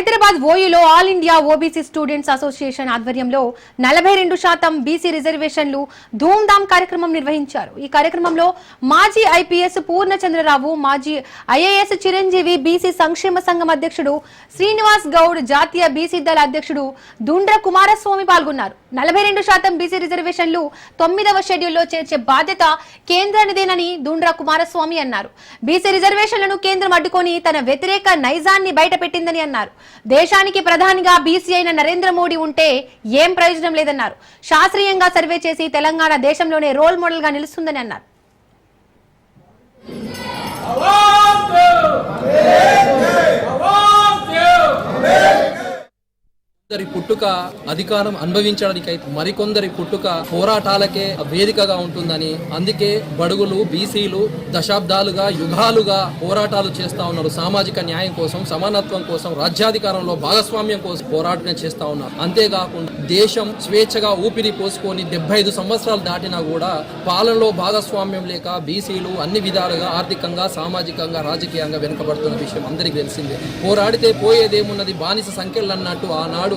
Hyderabad ఓయూలో all India OBC students association ఆధ్వర్యంలో నలభై రెండు శాతం బీసీ రిజర్వేషన్లు ధూమ్ధామ్ కార్యక్రమం నిర్వహించారు. ఈ కార్యక్రమంలో మాజీ ఐపీఎస్ పూర్ణచంద్రరావు మాజీ ఐఏఎస్ చిరంజీవి బీసీ సంక్షేమ సంఘం అధ్యక్షుడు శ్రీనివాస్ గౌడ్ జాతీయ బీసీ దళ అధ్యక్షుడు దుండ్ర కుమారస్వామి పాల్గొన్నారు. నలభై రెండు శాతం బీసీ రిజర్వేషన్లు తొమ్మిదవ షెడ్యూల్లో చేర్చే బాధ్యత కేంద్రానిదేనని దుండ్ర కుమారస్వామి అన్నారు. బీసీ రిజర్వేషన్లను కేంద్రం అడ్డుకొని తన వ్యతిరేక నైజాన్ని బయటపెట్టిందని అన్నారు. దేశానికి ప్రధానిగా బీసీ అయిన నరేంద్ర మోడీ ఉంటే ఏం ప్రయోజనం లేదన్నారు. శాస్త్రీయంగా సర్వే చేసి తెలంగాణ దేశంలోనే రోల్ మోడల్గా నిలుస్తుందని అన్నారు. కొందరి పుట్టుక అధికారం అనుభవించడానికి మరికొందరి పుట్టుక పోరాటాలకే వేదికగా ఉంటుందని అందుకే బడుగులు బీసీలు దశాబ్దాలుగా యుగాలుగా పోరాటాలు చేస్తా ఉన్నారు. సామాజిక న్యాయం కోసం సమానత్వం కోసం రాజ్యాధికారంలో భాగస్వామ్యం కోసం పోరాటం చేస్తా ఉన్నారు. అంతేకాకుండా దేశం స్వేచ్ఛగా ఊపిరి పోసుకొని డెబ్బై ఐదు సంవత్సరాలు దాటినా కూడా పాలనలో భాగస్వామ్యం లేక బీసీలు అన్ని విధాలుగా ఆర్థికంగా సామాజికంగా రాజకీయంగా వెనుకబడుతున్న విషయం అందరికీ తెలిసిందే. పోరాడితే పోయేదేమున్నది బానిస సంఖ్యలు అన్నట్టు ఆనాడు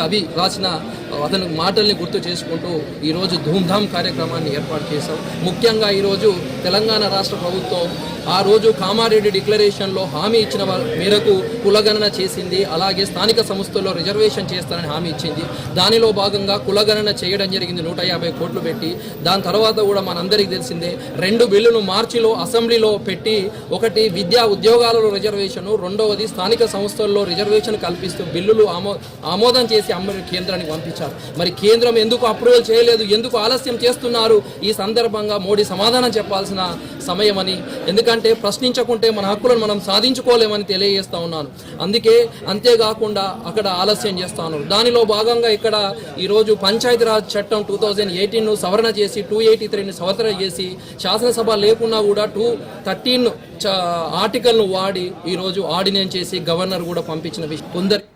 కవి రాసిన అతని మాటల్ని గుర్తు చేసుకుంటూ ఈరోజు ధూమ్ధామ్ కార్యక్రమాన్ని ఏర్పాటు చేశాం. ముఖ్యంగా ఈరోజు తెలంగాణ రాష్ట్ర ప్రభుత్వం ఆ రోజు కామారెడ్డి డిక్లరేషన్లో హామీ ఇచ్చిన మేరకు కులగణన చేసింది. అలాగే స్థానిక సంస్థల్లో రిజర్వేషన్ చేస్తారని హామీ ఇచ్చింది. దానిలో భాగంగా కులగణన చేయడం జరిగింది నూట యాభై కోట్లు పెట్టి. దాని తర్వాత కూడా మనందరికీ తెలిసిందే రెండు బిల్లులు మార్చిలో అసెంబ్లీలో పెట్టి ఒకటి విద్యా ఉద్యోగాలలో రిజర్వేషన్ రెండవది స్థానిక సంస్థల్లో రిజర్వేషన్ కల్పిస్తూ బిల్లులు ఆమో ఆమోదం చేసి అమ్మ కేంద్రానికి పంపించారు. మరి కేంద్రం ఎందుకు అప్రూవల్ చేయలేదు? ఎందుకు ఆలస్యం చేస్తున్నారు? ఈ సందర్భంగా మోడీ సమాధానం చెప్పాల్సిన సమయమని ఎందుకంటే ప్రశ్నించకుంటే మన హక్కులను మనం సాధించుకోలేమని తెలియజేస్తా ఉన్నాను. అందుకే అంతేకాకుండా అక్కడ ఆలస్యం చేస్తాను. దానిలో భాగంగా ఇక్కడ ఈరోజు పంచాయతీరాజ్ చట్టం టూ థౌజండ్ ఎయిటీన్ను సవరణ చేసి టూ ఎయిటీ త్రీని సవరణ చేసి శాసనసభ లేకున్నా కూడా టూ థర్టీన్ ఆర్టికల్ను వాడి ఈరోజు ఆర్డినెన్స్ చేసి గవర్నర్ కూడా పంపించిన విషయం. కొందరు